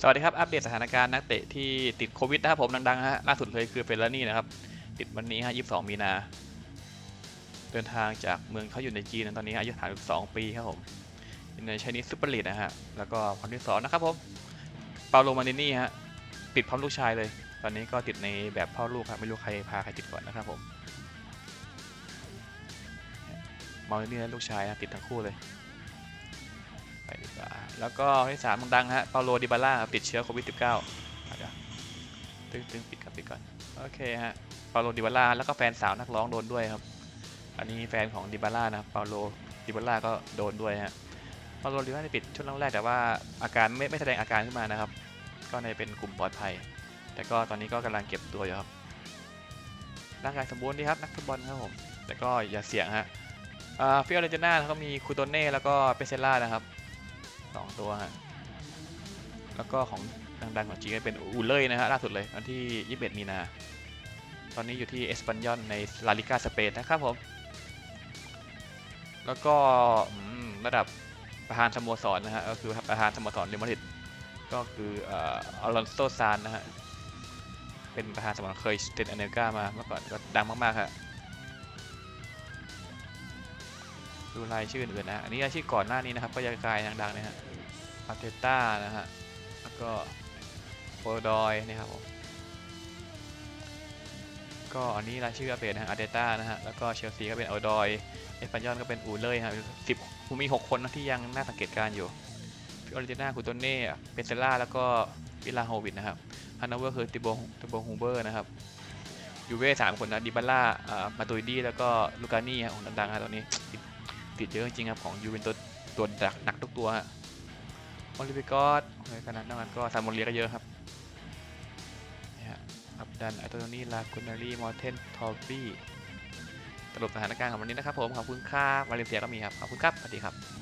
สวัสดีครับ อัปเดตสถานการณ์นักเตะที่ติดโควิดนะครับผมดังๆฮะล่าสุดเลยคือเฟลลานี่นะครับ ติดวันนี้ฮะ22 มีนา เดินทางจากเมืองเขาอยู่ในจีนตอนนี้อายุ32ปีครับผมในชนิดซูเปอร์ลีดนะฮะแล้วก็คนที่สองนะครับผมเปาโลมานินี่ฮะติดพร้อมลูกชายเลย ตอนนี้ก็ติดในแบบพ่อลูกครับไม่รู้ใครพาใครติดก่อนนะครับผมมานินี่และลูกชายติดทั้งคู่เลย ไปดีกว่า แล้วก็ที่สามดังฮะเปาโลดิบาล่าติดเชื้อโควิด -19 เดี๋ยวตึ้งตึ้งปิดครับปิดก่อน โอเคฮะ เปาโลดิบาล่าแล้วก็แฟนสาวนักร้องโดนด้วยครับ อันนี้แฟนของดิบาล่านะเปาโลดิบาล่าก็โดนด้วยฮะ เปาโลดิบาล่าได้ปิดช่วงแรกแต่ว่าอาการไม่ไม่แสดงอาการขึ้นมานะครับ ก็ในเป็นกลุ่มปลอดภัย แต่ก็ตอนนี้ก็กำลังเก็บตัวอยู่ครับร่างกายสมบูรณ์ดีครับนักฟุตบอลครับผมแต่ก็อย่าเสี่ยงฮะฟิออเรนติน่าเขามีคูโตเน่แล้วก็เปเซล่านะครับ สองตัวฮะแล้วก็ของดังๆของจีนก็เป็นอูเล่ยนะฮะล่าสุดเลยวันที่ 21 มีนา ตอนนี้อยู่ที่เอสปันยอนในลาลิกาสเปนนะครับผม แล้วก็ระดับประธานสโมสรนะฮะก็คือประธานสโมสรเรอัลมาดริดก็คืออ่ออลอนโซซานนะฮะเป็นประธานสโมสรเคยเตนอเนกามาเมื่อก่อนก็ดังมากๆฮะ ดูรายชื่ออื่นๆนะอันนี้ราชื่อก่อนหน้านี้นะครับก็ยังกายดังๆนะฮะอาร์เตต้านะฮะแล้วก็โปรดอยนี่ครับผมก็อันนี้รายชื่ออัปเดตนะฮะอาร์เตต้านะฮะแล้วก็เชลซีก็เป็นโอดอยเอสปันยอนก็เป็นอูเล่ยครับสิบมีหกคนนะที่ยังน่าสังเกตการอยู่ฟิออริจิน่าคูโตเน่เปเซล่าแล้วก็วิลาโฮวิดนะครับฮันนาเวอร์คือติโบติโบฮูเบอร์นะครับยูเว่สามคนนะดิบาร่าอ่ามาตุยดีแล้วก็ลูกานี่ฮะของดังๆฮะตอนนี้ติด ติดเยอะจริงครับของยูเวนตัวตัวดักหนักทุกตัวฮะออลิเวกอสในขณะนั้นก็ซามโมเลียก็เยอะครับนี่ฮะอับดันอัตโตนี่ลาคุนารีมอร์เทนทอร์บี้สรุปสถานการณ์ของวันนี้นะครับผม ขอบคุณค่าบวาเลนเซียก็มีครับ ขอบคุณครับ สวัสดีครับ